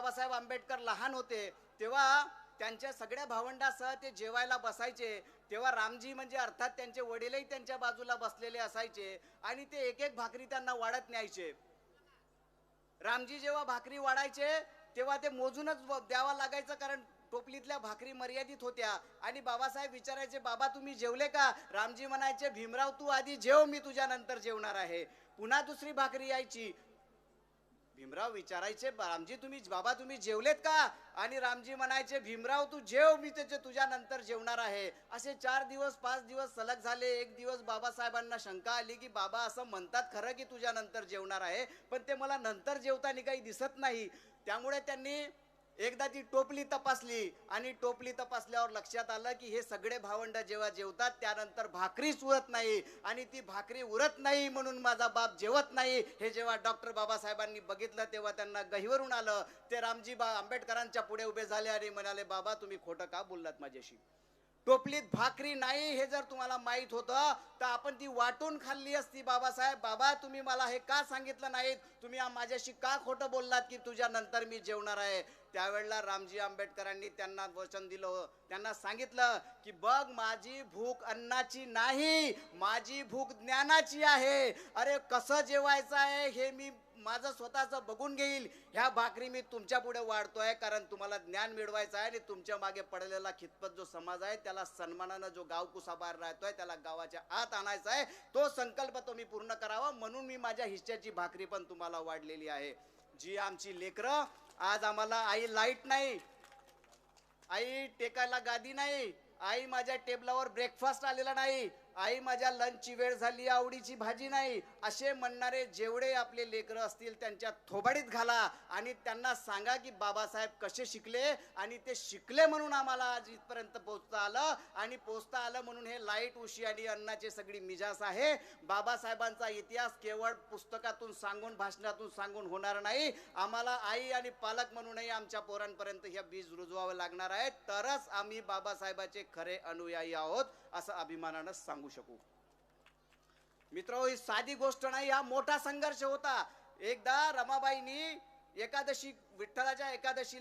बाबासाहेब आंबेडकर लहान होते तेव्हा त्यांच्या सगळ्या भावंडासह ते जेवायला बसायचे. तेव्हा रामजी म्हणजे अर्थात त्यांचे वडीलही त्यांच्या बाजूला बसलेले असायचे आणि ते एक एक भाकरी त्यांना वाढत न्यायचे. रामजी जेव्हा भाकरी वाढायचे तेव्हा ते मोजूनच द्यावा लागायचं कारण टोपलीतल्या भाकरी मर्यादित होत्या. आणि बाबासाहेब विचारायचे बाबा तुम्ही जेवले का? रामजी म्हणायचे भीमराव तू आधी जेव मी तुझ्यानंतर जेवणार आहे. पुन्हा दुसरी भाकरी यायची. भीमराव विचारायचे रामजी तुम्ही बाबा तुम्ही जेवलेत का? आणि रामजी म्हणायचे भीमराव तू जेव मी त्याचे तुझ्या नंतर जेवणार आहे. असे चार दिवस पाच दिवस सलग झाले. एक दिवस बाबासाहेबांना शंका आली की बाबा असं म्हणतात खरं की तुझ्या नंतर जेवणार आहे पण ते मला नंतर जेवताना काही दिसत नाही. त्यामुळे त्यांनी एकदा ती टोपली तपासली आणि टोपली तपासल्यावर लक्षात आलं की हे सगळे भावंड जेव्हा जेवतात त्यानंतर भाकरीच उरत नाही आणि ती भाकरी उरत नाही म्हणून माझा बाप जेवत नाही. हे जेव्हा डॉक्टर बाबासाहेबांनी बघितलं तेव्हा त्यांना गहिवरून आलं. ते रामजी बा आंबेडकरांच्या पुढे उभे झाले आणि म्हणाले बाबा तुम्ही खोटं का बोललात माझ्याशी? टोपलीत भाकरी नाही हे जर तुम्हाला माहीत होतं तर आपण ती वाटून खाल्ली असती बाबासाहेब. बाबा तुम्ही मला हे का सांगितलं नाहीत? तुम्ही माझ्याशी का खोटं बोललात की तुझ्या नंतर मी जेवणार आहे? त्यावेळेला रामजी आंबेडकरांनी त्यांना वचन दिलं हो. त्यांना सांगितलं की बघ माझी भूक अन्नाची नाही माझी भूक ज्ञानाची आहे. अरे कसं जेवायचं आहे हे मी माझं स्वतःचं बघून घेईल. ह्या भाकरी मी तुमच्यापुढे वाढतोय कारण तुम्हाला ज्ञान मिळवायचं आहे आणि तुमच्या मागे पडलेला खितपत जो समाज आहे त्याला सन्मानानं जो गावकुसाबाहेर राहतोय त्याला गावाच्या आत आणायचा आहे. तो संकल्प तुम्ही पूर्ण करावा म्हणून मी माझ्या हिश्श्याची भाकरी पण तुम्हाला वाढलेली आहे. जी आमची लेकरं आज आम्हाला आई लाइट नाही. आई टेकायला गादी नाही. आई माझ्या टेबलावर ब्रेकफास्ट आलेला नाही. आई माझ्या लंचची वेळ झाली आवडीची भाजी नाही. असे म्हणणारे जेवढे आपले लेकरं असतील त्यांच्या थोबाडीत घाला आणि त्यांना सांगा की बाबासाहेब कसे शिकले आणि ते शिकले म्हणून आम्हाला आज इथपर्यंत पोचता आलं. आणि पोचता आलं म्हणून हे लाइट उशी आणि अन्नाची सगळी मिजास आहे. बाबासाहेबांचा इतिहास केवळ पुस्तकातून सांगून भाषणातून सांगून होणार नाही. आम्हाला आई आणि पालक म्हणूनही आमच्या पोरांपर्यंत हे बीज रुजवावं लागणार आहे तरच आम्ही बाबासाहेबाचे खरे अनुयायी आहोत असं अभिमानानं सांगू शकू? मित्र ही साधी गोष्ट नाही हा मोठा संघर्ष होता. एकदा रमाबाईंनी एकादशी विठ्ठलाच्या एकादशी